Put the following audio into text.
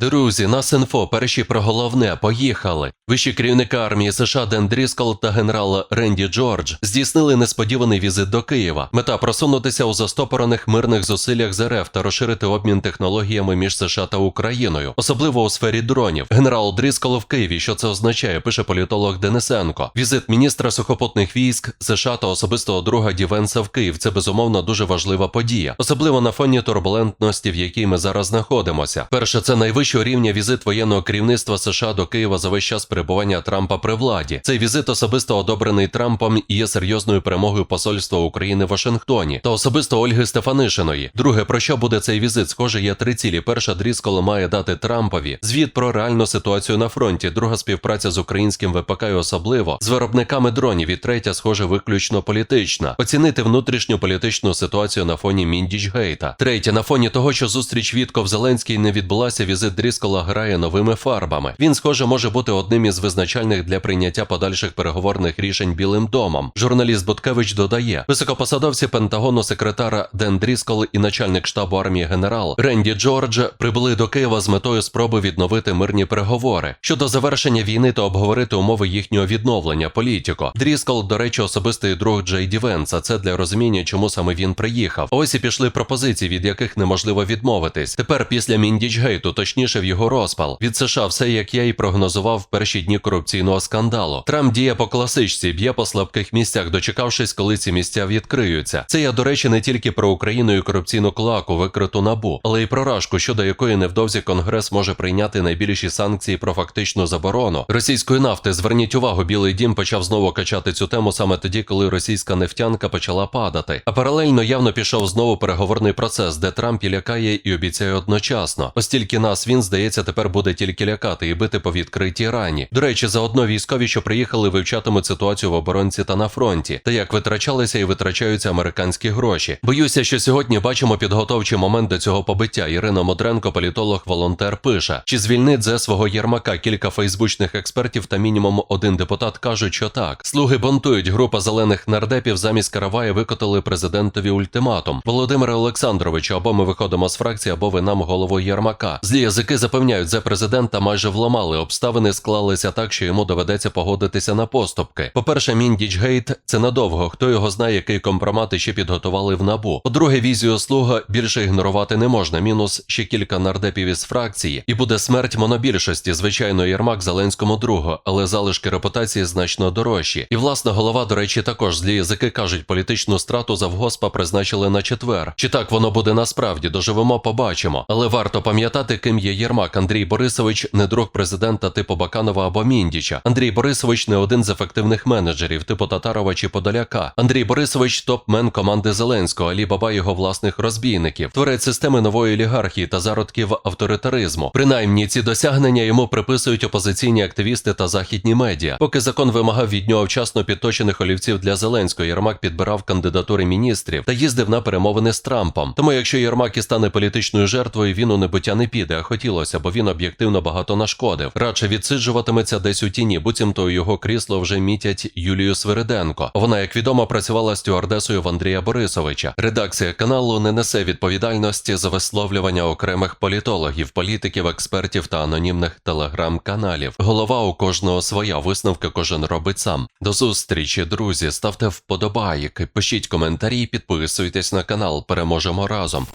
Друзі, нас інфо, перші про головне, поїхали. Вищі керівники армії США Ден Дріскол та генерал Ренді Джордж здійснили несподіваний візит до Києва. Мета просунутися у застопорених мирних зусиллях з РФ та розширити обмін технологіями між США та Україною, особливо у сфері дронів. Генерал Дріскол в Києві. Що це означає? Пише політолог Денисенко. Візит міністра сухопутних військ США та особистого друга Дівенса в Київ. Це безумовно дуже важлива подія, особливо на фоні турбулентності, в якій ми зараз знаходимося. Перше, це найвищого рівня візит воєнного керівництва США до Києва за весь час перебування Трампа при владі. Цей візит особисто одобрений Трампом і є серйозною перемогою посольства України в Вашингтоні та особисто Ольги Стефанишиної. Друге, про що буде цей візит? Схоже, є три цілі. Перша Дріскол має дати Трампові звіт про реальну ситуацію на фронті. Друга співпраця з українським ВПК і особливо з виробниками дронів. І третя, схоже, виключно політична. Оцінити внутрішню політичну ситуацію на фоні Міндічгейта. Третє, на фоні того, що зустріч Вітков Зеленський не відбулася, візит Дріскола грає новими фарбами. Він, схоже, може бути одним із визначальних для прийняття подальших переговорних рішень Білим домом. Журналіст Буткевич додає, високопосадовці Пентагону, секретар Ден Дріскол і начальник штабу армії генерал Ренді Джордж прибули до Києва з метою спроби відновити мирні переговори щодо завершення війни та обговорити умови їхнього відновлення. Політико Дріскол, до речі, особистий друг Джей Ді Венса. Це для розуміння, чому саме він приїхав. Ось і пішли пропозиції, від яких неможливо відмовитись. Тепер після Міндічгейту, точніше в його розпал від США, все як я і прогнозував в перші дні корупційного скандалу. Трамп діє по класичці, б'є по слабких місцях, дочекавшись, коли ці місця відкриються. Це я, до речі, не тільки про Україну і корупційну клаку, викриту набу, але й про рашку, щодо якої невдовзі Конгрес може прийняти найбільші санкції про фактичну заборону російської нафти. Зверніть увагу, Білий Дім почав знову качати цю тему саме тоді, коли російська нефтянка почала падати. А паралельно явно пішов знову переговорний процес, де Трамп і лякає і обіцяє одночасно. Ось тільки нас він здається тепер буде тільки лякати і бити по відкритій рані. До речі, заодно військові, що приїхали, вивчатимуть ситуацію в оборонці та на фронті, та як витрачалися і витрачаються американські гроші. Боюся, що сьогодні бачимо підготовчий момент до цього побиття. Ірина Модренко, політолог, волонтер, пише: чи звільнить зе свого Єрмака кілька фейсбучних експертів та мінімум один депутат кажуть, що так. Слуги бунтують. Група зелених нардепів замість Каравая викотили президентові ультиматум. Володимире Олександровичу, або ми виходимо з фракції, або ви нам голову Єрмака. Злі язики запевняють, за президента майже вламали. Обставини склалися так, що йому доведеться погодитися на поступки. По-перше, Міндічгейт це надовго. Хто його знає, який компромат ще підготували в набу. По-друге, візію слуга більше ігнорувати не можна. Мінус ще кілька нардепів із фракції, і буде смерть монобільшості. Звичайно, Єрмак Зеленському другу, але залишки репутації значно дорожчі. І власна голова, до речі, також злі язики кажуть, політичну страту завгоспа призначили на четвер. Чи так воно буде насправді? Доживемо, побачимо. Але варто пам'ятати, ким є Єрмак Андрій Борисович, не друг президента типу Баканова або Міндіча. Андрій Борисович не один з ефективних менеджерів, типу Татарова чи Подоляка. Андрій Борисович топ-мен команди Зеленського, Алі Баба його власних розбійників, творець системи нової олігархії та зародків авторитаризму. Принаймні ці досягнення йому приписують опозиційні активісти та західні медіа. Поки закон вимагав від нього вчасно підточених олівців для Зеленського, Єрмак підбирав кандидатури міністрів та їздив на перемовини з Трампом. Тому, якщо Єрмак і стане політичною жертвою, він у небуття не піде, а хотілося, бо він об'єктивно багато нашкодив. Радше відсиджуватиметься десь у тіні, буцімто його крісло вже мітять Юлію Свириденко. Вона, як відомо, працювала стюардесою в Андрія Борисовича. Редакція каналу не несе відповідальності за висловлювання окремих політологів, політиків, експертів та анонімних телеграм-каналів. Голова у кожного своя висновки кожен робить сам. До зустрічі, друзі. Ставте вподобайки, пишіть коментарі, підписуйтесь на канал. Переможемо разом.